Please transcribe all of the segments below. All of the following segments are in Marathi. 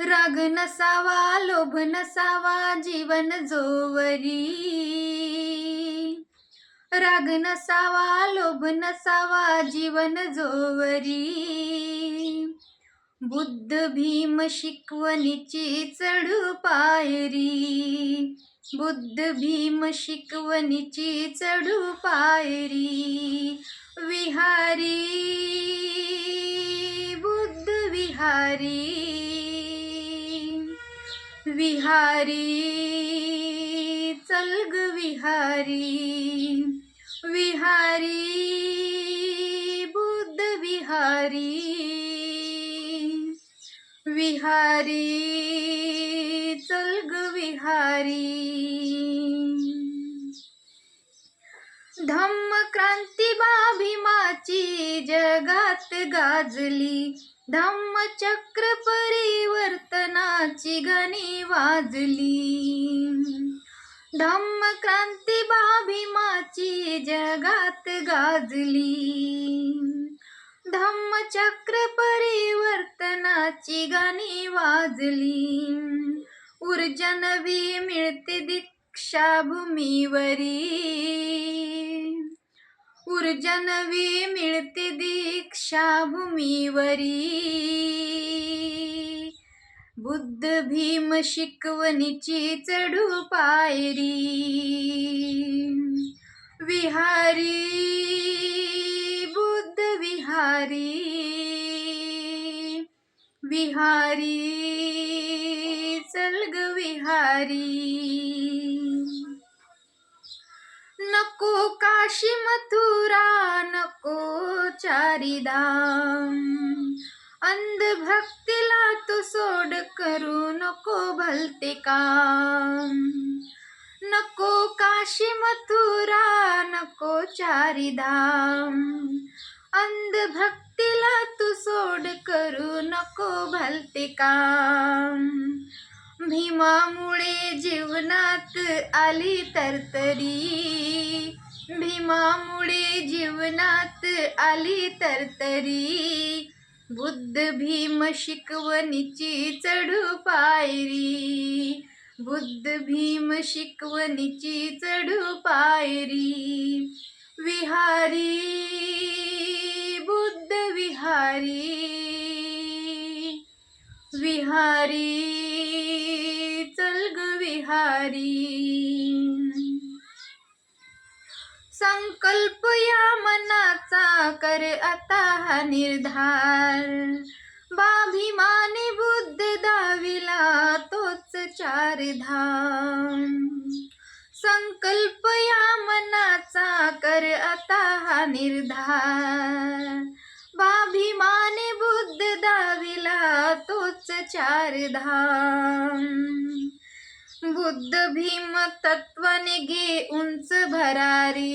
राग नसावा लोभ नसावा जीवन जोवरी. राग नसावा लोभ नसावा जीवन जोवरी. बुद्ध भीम शिकवणीची चढू पायरी. बुद्ध भीम शिकवणीची चढू पायरी. विहारी बुद्ध विहारी. विहारी चलग विहारी विहारी बुद्ध विहारी विहारी चलग विहारी। धम्म क्रांती जगात गाजली धम्मचक्र परिवर्तनाची घणी वाजली. धम्म क्रांती भाभीमाची जगात गाजली. धम्मचक्र परिवर्तनाची गाणी वाजली. ऊर्जा नवी मिळते दीक्षा भूमीवरी ऊर्जा नवी मिळते दीक्षा भूमीवरी. बुद्ध भीम शिकवणीची चढू पायरी. विहारी बुद्ध विहारी. विहारी चलग विहारी. नको काशी मथुरा, नको चारिधाम। अंधभक्तीला तू सोड करू, नको भलते काम। नको काशी मथुरा, नको चारिधाम। अंधभक्तीला तू सोड करू, नको भलते काम। भीमामुळे जीवनात आली तरतरी. भीमामुळे जीवनात आली तरतरी. बुद्ध भीम शिकवणीची चढू पायरी. बुद्ध भीम शिकवणीची चढू पायरी. विहारी बुद्ध विहारी. विहारी विहारी संकल्प या मनाचा कर आता हा निर्धार. बाभिमानी बुद्ध दाविला तोच चार धाम संकल्प या मनाचा कर आता हा निर्धार. बाभिमानी बुद्ध दाविला तोच चार धाम बुद्ध भीम तत्वाने घे उंच भरारी.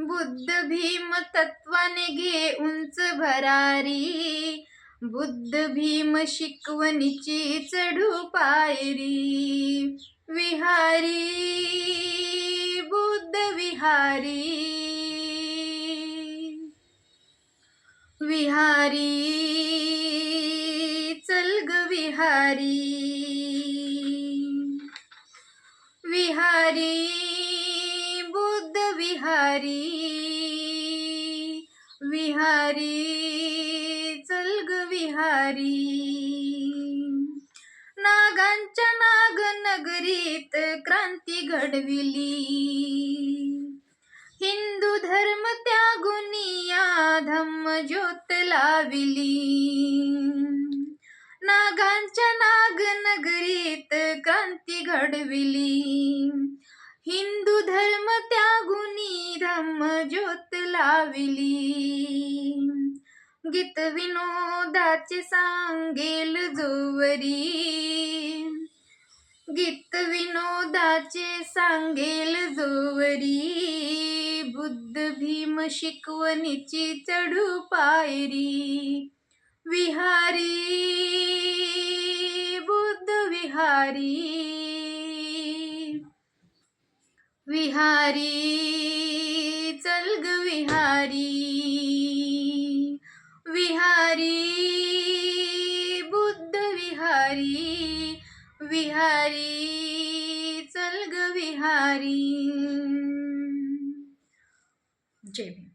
बुद्ध भीम तत्वाने घे उंच भरारी. बुद्ध भीम शिकवणीची चढू पायरी. विहारी बुद्ध विहारी. विहारी चलग ग विहारी. विहारी विहारी चलग विहारी. नागांच्या नाग नगरीत क्रांती घडविली. हिंदू धर्म त्यागुनिया धम्म ज्योत लाविली. नागांच्या नाग नगरीत क्रांती घडविली. हिंदू धर्म त्यागुनी धम्म ज्योत लाविली. गीत विनोदाचे सांगेल जोवरी. गीत विनोदाचे सांगेल जोवरी. बुद्ध भीम शिकवणीची चढू पायरी. विहारी बुद्ध विहारी. विहारी चलग विहारी विहारी बुद्ध विहारी विहारी चलग विहारी जय